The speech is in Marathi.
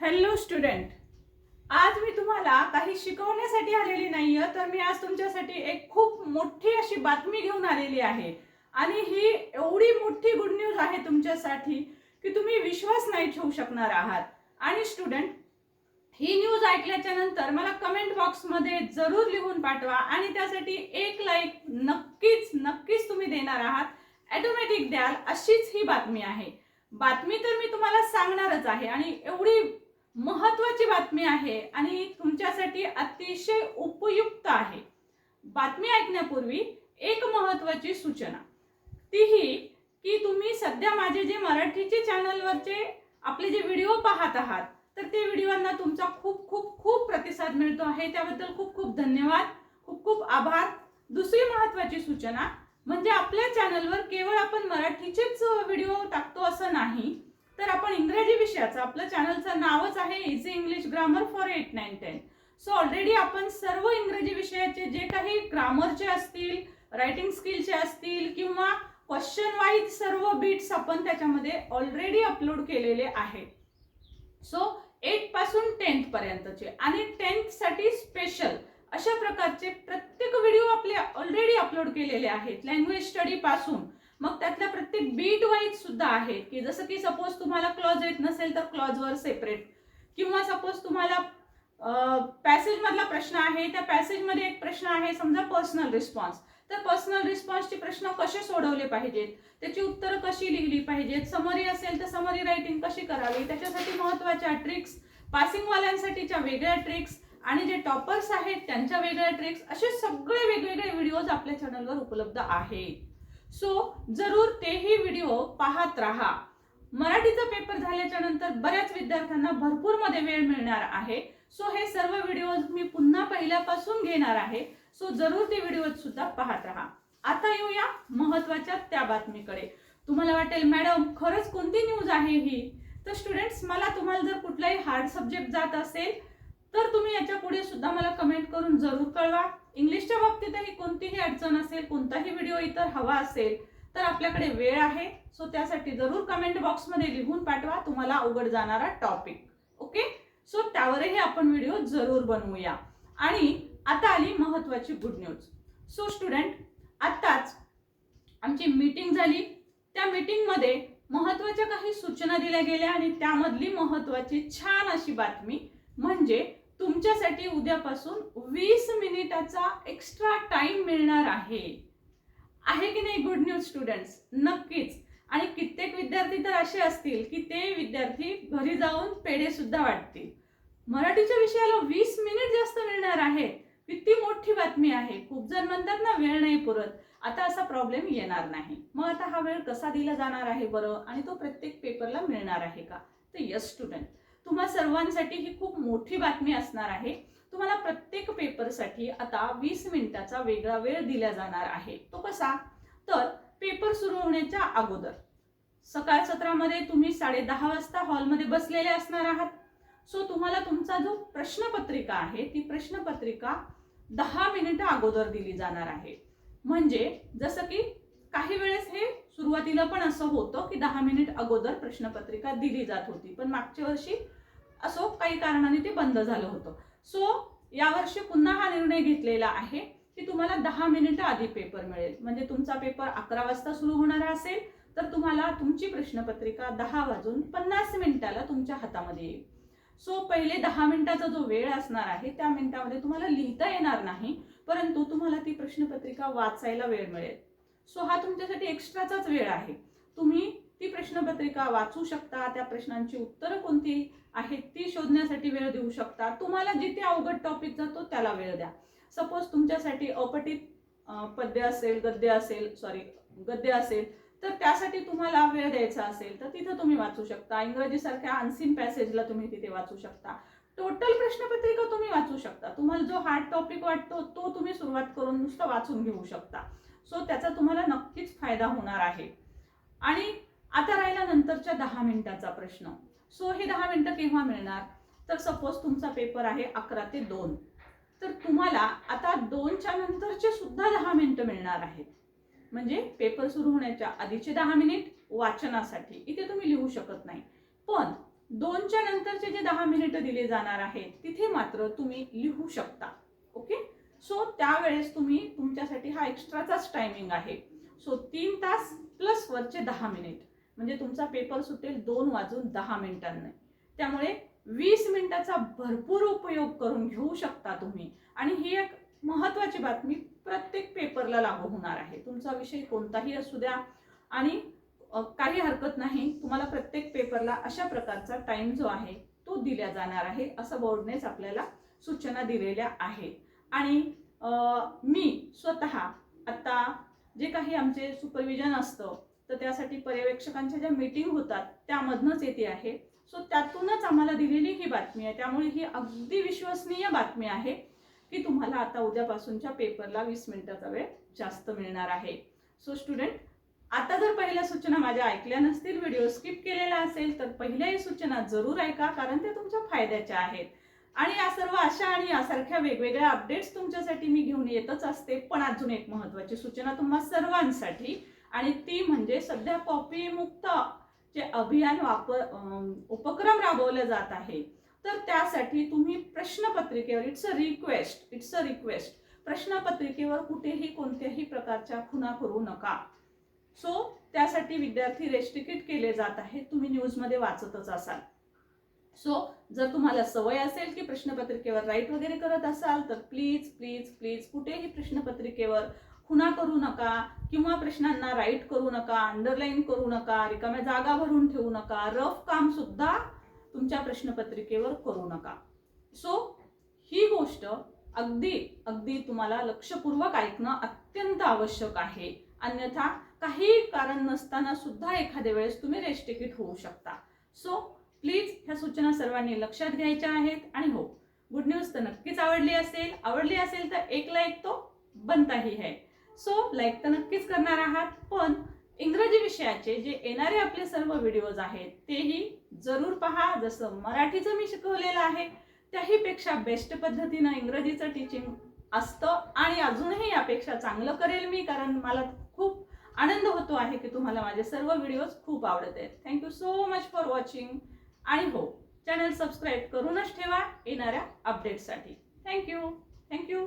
हॅलो स्टुडंट आज मी तुम्हाला काही शिकवण्यासाठी आलेली नाहीये तर मी आज तुमच्यासाठी एक खूप मोठी अशी बातमी घेऊन आलेली आहे. आणि ही एवढी मोठी गुड न्यूज आहे तुमच्यासाठी की तुम्ही विश्वास नाही ठेवू शकणार आहात. आणि स्टुडंट ही न्यूज ऐकल्याच्या नंतर मला कमेंट बॉक्समध्ये जरूर लिहून पाठवा आणि त्यासाठी एक लाईक नक्कीच नक्कीच तुम्ही देणार आहात. ॲटोमॅटिक द्याल अशीच ही बातमी आहे. बातमी तर मी तुम्हाला सांगणारच आहे आणि एवढी महत्त्वाची बातमी आहे आणि तुमच्यासाठी अतिशय उपयुक्त आहे. बातमी ऐकण्यापूर्वी एक महत्त्वाची सूचना. तीही की तुम्ही सध्या माझे जे मराठीचे चॅनलवरचे आपले जे व्हिडिओ पाहत आहात तर ते व्हिडिओंना तुमचा खूप खूप खूप प्रतिसाद मिळतो आहे. त्याबद्दल खूप खूप धन्यवाद. खूप खूप आभार. दुसरी महत्त्वाची सूचना म्हणजे आपल्या चॅनलवर केवळ आपण मराठीचेच व्हिडिओ टाकतो असं नाही तर कोणत्याही इंग्रजी विषयाचं आपलं चॅनलचं नावच आहे easy English grammar for eight nine ten so already आपण सर्व इंग्रजी विषयाचे जे काही ग्रामरचे असतील रायटिंग स्किलचे असतील किंवा क्वेश्चन वाईज सर्व बीट्स आपण त्याच्यामध्ये ऑलरेडी अपलोड केलेले आहेत. सो एटपासून टेन्थ पर्यंतचे आणि टेन्थसाठी स्पेशल अशा प्रकारचे प्रत्येक व्हिडिओ आपले ऑलरेडी अपलोड केलेले आहेत लँग्वेज स्टडी पासून. मग त्यातल्या प्रत्येक बीट वाईज सुद्धा आहे की जसं की सपोज तुम्हाला क्लॉज येत नसेल तर क्लॉजवर सेपरेट किंवा सपोज तुम्हाला पॅसेजमधला प्रश्न आहे त्या पॅसेजमध्ये एक प्रश्न आहे समजा पर्सनल रिस्पॉन्स तर पर्सनल रिस्पॉन्सचे प्रश्न कसे सोडवले पाहिजेत? त्याची उत्तरं कशी लिहिली पाहिजेत? समरी असेल तर समरी रायटिंग कशी करावी? त्याच्यासाठी महत्त्वाच्या ट्रिक्स पासिंगवाल्यांसाठीच्या वेगळ्या ट्रिक्स आणि जे टॉपर्स आहेत त्यांच्या वेगळ्या ट्रिक्स असे सगळे वेगवेगळे व्हिडिओज आपल्या चॅनलवर उपलब्ध आहेत सो जरूर तेही व्हिडिओ पाहत राहा. मराठीचा पेपर झाल्याच्यानंतर बऱ्याच विद्यार्थ्यांना भरपूरमध्ये वेळ मिळणार आहे. सो हे सर्व व्हिडिओज मी पुन्हा पहिल्यापासून घेणार आहे. सो जरूर ते व्हिडिओ सुद्धा पाहत राहा. आता येऊया महत्त्वाच्या त्या बातमीकडे. तुम्हाला वाटेल मॅडम खरंच कोणती न्यूज आहे ही? तर स्टुडंट्स मला तुम्हाला जर कुठलाही हार्ड सब्जेक्ट जात असेल तर तुम्ही याच्यापुढे सुद्धा मला कमेंट करून जरूर कळवा. इंग्लिशच्या बाबतीतही कोणतीही अडचण असेल कोणताही व्हिडिओ इतर हवा असेल तर आपल्याकडे वेळ आहे. सो त्यासाठी जरूर कमेंट बॉक्समध्ये लिहून पाठवा तुम्हाला अवघड जाणारा टॉपिक ओके सो त्यावरही आपण व्हिडिओ जरूर बनवूया. आणि आता आली महत्त्वाची गुड न्यूज सो स्टुडंट आत्ताच आमची मीटिंग झाली. त्या मीटिंगमध्ये महत्त्वाच्या काही सूचना दिल्या गेल्या आणि त्यामधली महत्वाची छान अशी बातमी म्हणजे तुमच्यासाठी उद्यापासून वीस मिनिटाचा एक्स्ट्रा टाइम मिळणार आहे. आहे की नाही गुड न्यूज स्टुडंट्स नक्कीच. आणि कित्येक विद्यार्थी तर असे असतील की ते विद्यार्थी घरी जाऊन पेढे सुद्धा वाटतील. मराठीच्या विषयाला वीस मिनिट जास्त मिळणार आहे. किती मोठी बातमी आहे. खूप जण म्हणतात ना वेळ नाही पुरत. आता असा प्रॉब्लेम येणार नाही. मग आता हा वेळ कसा दिला जाणार आहे बरं? आणि तो प्रत्येक पेपरला मिळणार आहे का? तर यस स्टुडंट तुम्हा सर्वांसाठी ही खूप मोठी बातमी असणार आहे. तुम्हाला प्रत्येक पेपरसाठी आता वीस मिनिटाचा वेगळा वेळ दिला जाणार आहे. तो कसा? तर पेपर सुरू होण्याच्या अगोदर. सकाळ सत्रामध्ये तुम्ही साडे दहा वाजता हॉलमध्ये बसलेले असणार आहात. सो तुम्हाला तुमचा जो प्रश्नपत्रिका आहे ती प्रश्नपत्रिका दहा मिनिटं अगोदर दिली जाणार आहे. म्हणजे जसं की काही वेळेस हे सुरुवातीला पण असं होतं की दहा मिनिट अगोदर प्रश्नपत्रिका दिली जात होती. पण मागच्या वर्षी असो काही कारणाने ते बंद झालं होतं. सो यावर्षी पुन्हा हा निर्णय घेतलेला आहे की तुम्हाला दहा मिनिटं आधी पेपर मिळेल. म्हणजे तुमचा पेपर अकरा वाजता सुरू होणार असेल तर तुम्हाला तुमची प्रश्नपत्रिका दहा वाजून पन्नास मिनिटाला तुमच्या हातामध्ये येईल. सो पहिले दहा मिनिटाचा जो वेळ असणार आहे त्या मिनिटामध्ये तुम्हाला लिहिता येणार नाही परंतु तुम्हाला ती प्रश्नपत्रिका वाचायला वेळ मिळेल. सो हा तुमच्यासाठी एक्स्ट्राचाच वेळ आहे. तुम्ही ती प्रश्नपत्रिका वाचू शकता त्या प्रश्नांची उत्तरं कोणती आहेत ती शोधण्यासाठी वेळ देऊ शकता. तुम्हाला जिथे अवघड टॉपिक जातो त्याला वेळ द्या. सपोज तुमच्यासाठी अपटित पद्य असेल गद्य असेल सॉरी गद्य असेल तर त्यासाठी तुम्हाला वेळ द्यायचा असेल तर तिथं तुम्ही वाचू शकता. इंग्रजीसारख्या अनसीन पॅसेजला तुम्ही तिथे वाचू शकता. टोटल प्रश्नपत्रिका तुम्ही वाचू शकता. तुम्हाला जो हार्ड टॉपिक वाटतो तो तुम्ही सुरुवात करून नुसतं वाचून घेऊ शकता. सो त्याचा तुम्हाला नक्कीच फायदा होणार आहे. आणि आता राहिला नंतरच्या दहा मिनिटाचा प्रश्न. सो हे दहा मिनिटं केव्हा मिळणार? तर सपोज तुमचा पेपर आहे अकरा ते दोन. तर तुम्हाला आता दोनच्या नंतरचे सुद्धा दहा मिनिटं मिळणार आहेत. म्हणजे पेपर सुरू होण्याच्या आधीचे दहा मिनिट वाचनासाठी. इथे तुम्ही लिहू शकत नाही. पण दोनच्या नंतरचे जे दहा मिनिटं दिले जाणार आहेत तिथे मात्र तुम्ही लिहू शकता. ओके सो त्यावेळेस तुम्ही तुमच्यासाठी हा एक्स्ट्राचाच टायमिंग आहे. सो तीन तास प्लस वरचे दहा मिनिट म्हणजे तुमचा पेपर सुटेल दोन वाजून दहा मिनिटांनी. त्यामुळे वीस मिनिटाचा भरपूर उपयोग करून घेऊ शकता तुम्ही. आणि ही एक महत्त्वाची बातमी प्रत्येक पेपरला लागू होणार आहे. तुमचा विषय कोणताही असू द्या. आणि काही हरकत नाही. तुम्हाला प्रत्येक पेपरला अशा प्रकारचा टाइम जो आहे तो दिला जाणार आहे असं बोर्डनेच आपल्याला सूचना दिलेल्या आहेत आणि मी स्वतः आता जे काही आमचे सुपरविजन असतं तर त्यासाठी पर्यवेक्षकांच्या ज्या मीटिंग होतात त्यामधनंच येते आहे. सो त्यातूनच आम्हाला दिलेली ही बातमी आहे. त्यामुळे ही अगदी विश्वसनीय बातमी आहे की तुम्हाला आता उद्यापासूनच्या पेपरला वीस मिनिटाचा वेळ जास्त मिळणार आहे. सो स्टुडंट आता जर पहिल्या सूचना माझ्या ऐकल्या नसतील व्हिडिओ स्किप केलेला असेल तर पहिल्याही सूचना जरूर ऐका कारण त्या तुमच्या फायद्याच्या आहेत. आणि या सर्व अशा आणि यासारख्या वेगवेगळ्या अपडेट्स तुमच्यासाठी मी घेऊन येतच असते. पण अजून एक महत्वाची सूचना तुम्हा सर्वांसाठी आणि ती म्हणजे सध्या कॉपी मुक्त जे अभियान वापर उपक्रम राबवले जात आहे तर त्यासाठी तुम्ही प्रश्नपत्रिकेवर it's a request it's a request प्रश्नपत्रिकेवर कुठेही कोणत्याही प्रकारच्या खुना करू नका. सो त्यासाठी विद्यार्थी रेस्ट्रिकेट केले जात आहेत तुम्ही न्यूजमध्ये वाचतच असाल. सो जर तुम्हाला सवय असेल की प्रश्नपत्रिकेवर राईट वगैरे करत असाल तर प्लीज प्लीज प्लीज कुठेही प्रश्नपत्रिकेवर खुणा करू नका किंवा प्रश्नांना राईट करू नका अंडरलाईन करू नका रिकाम्या जागा भरून ठेवू नका रफ काम सुद्धा तुमच्या प्रश्नपत्रिकेवर करू नका. सो ही गोष्ट अगदी अगदी तुम्हाला लक्षपूर्वक ऐकणं अत्यंत आवश्यक आहे. अन्यथा काही कारण नसताना सुद्धा एखाद्या वेळेस तुम्ही रेस्टिकिट होऊ शकता. सो प्लीज ह्या सूचना सर्वांनी लक्षात घ्यायच्या आहेत आणि हो गुड न्यूज तर नक्कीच आवडली असेल. आवडली असेल तर एक लाईक तो बनताही आहे. सो लाईक तर नक्कीच करणार आहात पण इंग्रजी विषयाचे जे येणारे आपले सर्व व्हिडिओज आहेत तेही जरूर पहा. जसं मराठीचं मी शिकवलेलं आहे त्याहीपेक्षा बेस्ट पद्धतीनं इंग्रजीचं टीचिंग असतं आणि अजूनही यापेक्षा चांगलं करेल मी कारण मला खूप आनंद होतो आहे की तुम्हाला माझे सर्व व्हिडिओज खूप आवडत आहेत. Thank you so much for watching आणि हो चॅनल सबस्क्राईब करूनच ठेवा येणाऱ्या अपडेटसाठी थँक्यू थँक्यू